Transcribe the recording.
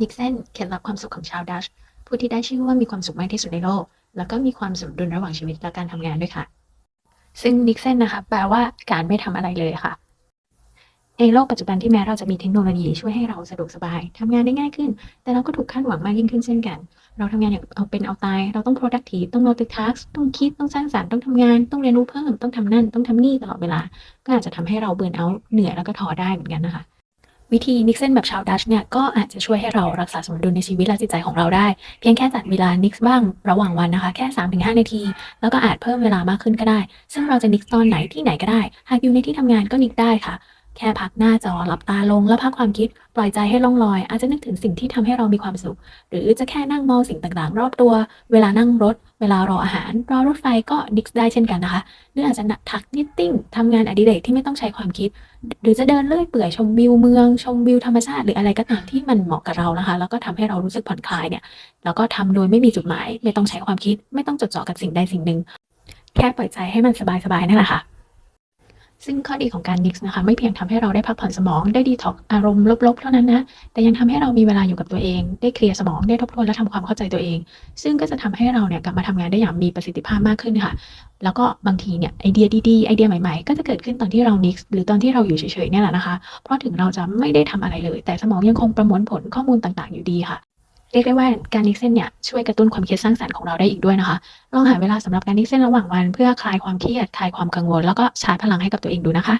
ดิกเซนเคล็ดลับความสุขของชาวดัชผู้ที่ได้ชื่อว่ามีความสุขมากที่สุดในโลก แล้วก็มีความสมดุลระหว่างชีวิตและการทำงานด้วยค่ะ ซึ่งดิกเซนนะคะแปลว่าการไม่ทำอะไรเลยค่ะในโลกปัจจุบันที่แม้เราจะมีเทคโนโลยีช่วยให้เราสะดวกสบายทำงานได้ง่ายขึ้น แต่เราก็ถูกคาดหวังมากยิ่งขึ้นเช่นกัน เราทำงานอย่างเอาเป็นเอาตาย เราต้อง productive ต้อง multitask ต้องคิดต้องสร้างสรรค์ต้องทำงาน ต้องเรียนรู้เพิ่มต้องทำนั่นต้องทำนี่ตลอดเวลา ก็อาจจะทำให้เราเบิร์นเอาเหนื่อยแล้วก็ท้อได้เหมือนกันนะคะ วิธีนิกเซนแบบชาวดัชเนี่ยก็อาจจะช่วยให้เรารักษาสมดุลในชีวิตและจิตใจของเราได้ เพียงแค่จัดเวลานิกบ้างระหว่างวันนะคะ แค่ 3-5 นาที แล้วก็อาจเพิ่มเวลามากขึ้นก็ได้ ซึ่งเราจะนิกตอนไหนที่ไหนก็ได้ หากอยู่ในที่ทำงานก็นิกได้ค่ะ แค่พักหน้าจอหลับตาลงแล้วพักความคิด ปล่อยใจให้ล่องลอย อาจจะนึกถึงสิ่งที่ทำให้เรามีความสุข หรือจะแค่นั่งมองสิ่งต่างๆ รอบตัว เวลานั่งรถ เวลารออาหาร รอรถไฟก็ดิกได้เช่นกันนะคะ หรืออาจจะถักนิตติ้งทำงานอดิเรกที่ไม่ต้องใช้ความคิด หรือจะเดินเลื่อยเปื่อยชมวิวเมือง ชมวิวธรรมชาติ หรืออะไรก็ตามที่มันเหมาะกับเรานะคะ แล้วก็ทำให้เรารู้สึกผ่อนคลายเนี่ยแล้วก็ทำโดยไม่มีจุดหมาย ไม่ต้องใช้ความคิด ไม่ต้องจดจ่อกับสิ่งใดสิ่งหนึ่งแค่ปล่อยใจให้มันสบายๆนั่นแหละค่ะ ซึ่งข้อดีของการดิกนะคะ ไม่เพียงทำให้เราได้พักผ่อนสมองได้ดีท็อกอารมณ์ลบๆเท่านั้นนะ แต่ยังทำให้เรามีเวลาอยู่กับตัวเอง ได้เคลียร์สมองได้ทบทวนและทำความเข้าใจตัวเอง ซึ่งก็จะทำให้เราเนี่ยกลับมาทำงานได้อย่างมีประสิทธิภาพมากขึ้นค่ะ แล้วก็บางทีเนี่ยไอเดียดีๆไอเดียใหม่ๆ ก็จะเกิดขึ้นตอนที่เรานิกหรือตอนที่เราอยู่เฉยๆเนี่ยแหละนะคะ เพราะถึงเราจะไม่ได้ทำอะไรเลย แต่สมองยังคงประมวลผลข้อมูลต่างๆ อยู่ดีค่ะ เรียกได้ว่าการนิกเส้นเนี่ยช่วยกระตุ้นความคิดสร้างสรรค์ของเราได้อีกด้วยนะคะ ลองหาเวลาสำหรับการนิกเส้นระหว่างวัน เพื่อคลายความเครียดคลายความกังวล แล้วก็ชาร์จพลังให้กับตัวเองดูนะคะ